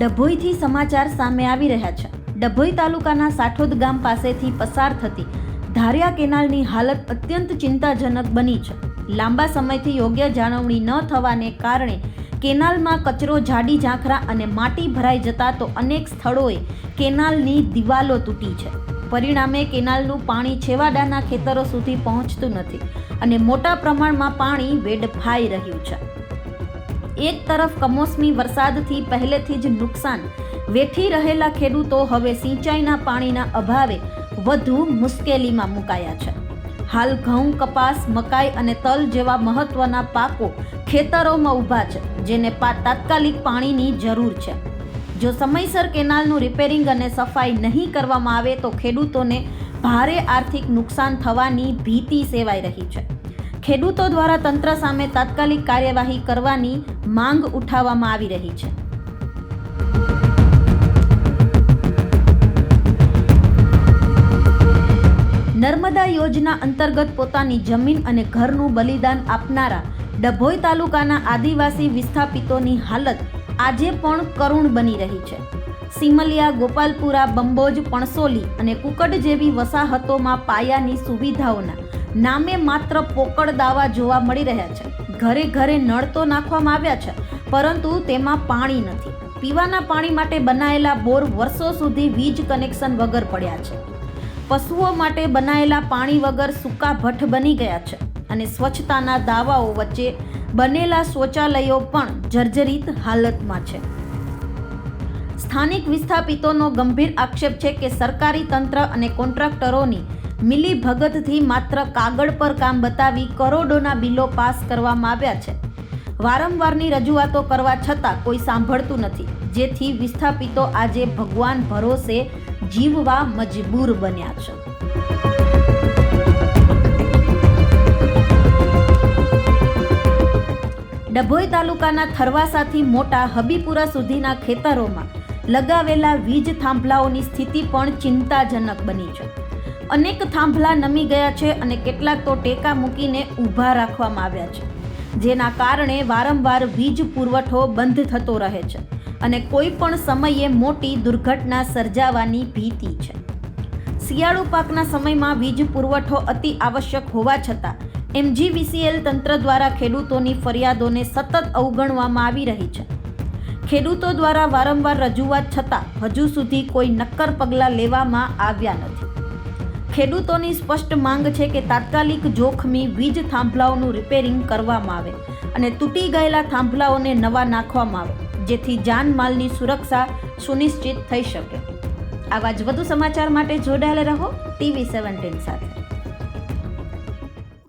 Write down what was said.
ડભોઈથી સમાચાર સામે આવી રહ્યા છે. ડભોઈ તાલુકાના સાઠોદ ગામ પાસેથી પસાર થતી ધારિયા કેનાલની હાલત અત્યંત ચિંતાજનક બની છે. લાંબા સમયથી યોગ્ય જાળવણી ન થવાને કારણે કેનાલમાં કચરો, જાડી, ઝાંખરા અને માટી ભરાઈ જતા તો અનેક સ્થળોએ કેનાલની દિવાલો તૂટી છે. પરિણામે કેનાલનું પાણી છેવાડાના ખેતરો સુધી પહોંચતું નથી અને મોટા પ્રમાણમાં પાણી વેડફાઈ રહ્યું છે. એક તરફ કમોસમી વરસાદથી પહેલેથી જ નુકસાન. વેઠી રહેલા ખેડૂતો હવે સિંચાઈના પાણીના અભાવે વધુ મુશ્કેલીમાં મુકાયા છે. હાલ ઘઉં, કપાસ, મકાઈ અને તલ જેવા મહત્વના પાકો ખેતરોમાં ઊભા છે, જેને તાત્કાલિક પાણીની જરૂર છે. જો સમયસર કેનાલનું રિપેરિંગ અને સફાઈ નહીં કરવામાં આવે તો ખેડૂતોને ભારે આર્થિક નુકસાન થવાની ભીતિ સેવાઈ રહી છે. ખેડૂતો દ્વારા તંત્ર સામે તાત્કાલિક કાર્યવાહી કરવાની માંગ ઉઠાવવામાં આવી રહી છે. નર્મદા યોજના અંતર્ગત પોતાની જમીન અને ઘરનું બલિદાન આપનારા ડભોઈ તાલુકાના આદિવાસી વિસ્થાપિતોની હાલત આજે પણ કરુણ બની રહી છે. સિમલિયા, ગોપાલપુરા, બંબોજ, પણસોલી અને કુકડ જેવી વસાહતોમાં પાયાની સુવિધાઓના નામે માત્ર પોકળ દાવા જોવા મળી રહ્યા છે. ઘરે ઘરે નળ તો નાખવામાં આવ્યા છે, પરંતુ તેમાં પાણી નથી. પીવાના પાણી માટે બનાયેલા બોર વર્ષો સુધી વીજ કનેક્શન વગર પડ્યા છે. પશુઓ માટે બનાયેલા પાણી વગર સૂકા ભઠ્ઠ બની ગયા છે અને સ્વચ્છતાના દાવાઓ વચ્ચે બનેલા શૌચાલયો પણ જર્જરિત હાલતમાં છે. સ્થાનિક વિસ્થાપિતોનો ગંભીર આક્ષેપ છે કે સરકારી તંત્ર અને કોન્ટ્રાક્ટરોની મિલી ભગતથી માત્ર કાગળ પર કામ બતાવી કરોડોના બિલો પાસ કરવામાં આવ્યા છે. વારંવારની રજૂઆતો કરવા છતાં કોઈ સાંભળતું નથી. જેથી વિસ્થાપિતો આજે ભગવાન ભરોસે જીવવા મજબૂર બન્યા છે. ડભોઈ તાલુકાના થરવાસાથી મોટા હબીપુરા સુધીના ખેતરોમાં લગાવેલા વીજ થાંભલાઓની સ્થિતિ પણ ચિંતાજનક બની છે. અનેક થાંભલા નમી ગયા છે અને કેટલાક તો ટેકા મૂકીને ઊભા રાખવામાં આવ્યા છે. જેના કારણે વારંવાર વીજ પુરવઠો બંધ થતો રહે છે અને કોઈ પણ સમયે મોટી દુર્ઘટના સર્જાવાની ભીતિ છે. શિયાળુ પાકના સમયમાં વીજ પુરવઠો અતિ આવશ્યક હોવા છતાં, એમજીવીસીએલ તંત્ર દ્વારા ખેડૂતોની ફરિયાદોને સતત અવગણવામાં આવી રહી છે. ખેડૂતો દ્વારા વારંવાર રજૂઆત છતાં, હજુ સુધી કોઈ નક્કર પગલાં લેવામાં આવ્યા નથી. ખેડૂતોની સ્પષ્ટ માંગ છે કે તાત્કાલિક જોખમી વીજ થાંભલાઓનું રિપેરિંગ કરવામાં આવે અને તૂટી ગયેલા થાંભલાઓને નવા નાખવામાં આવે, જેથી જાનમાલની સુરક્ષા સુનિશ્ચિત થઈ શકે. આવા જ વધુ સમાચાર માટે જોડાયેલા રહો, ટીવી સેવન્ટીન સાથે.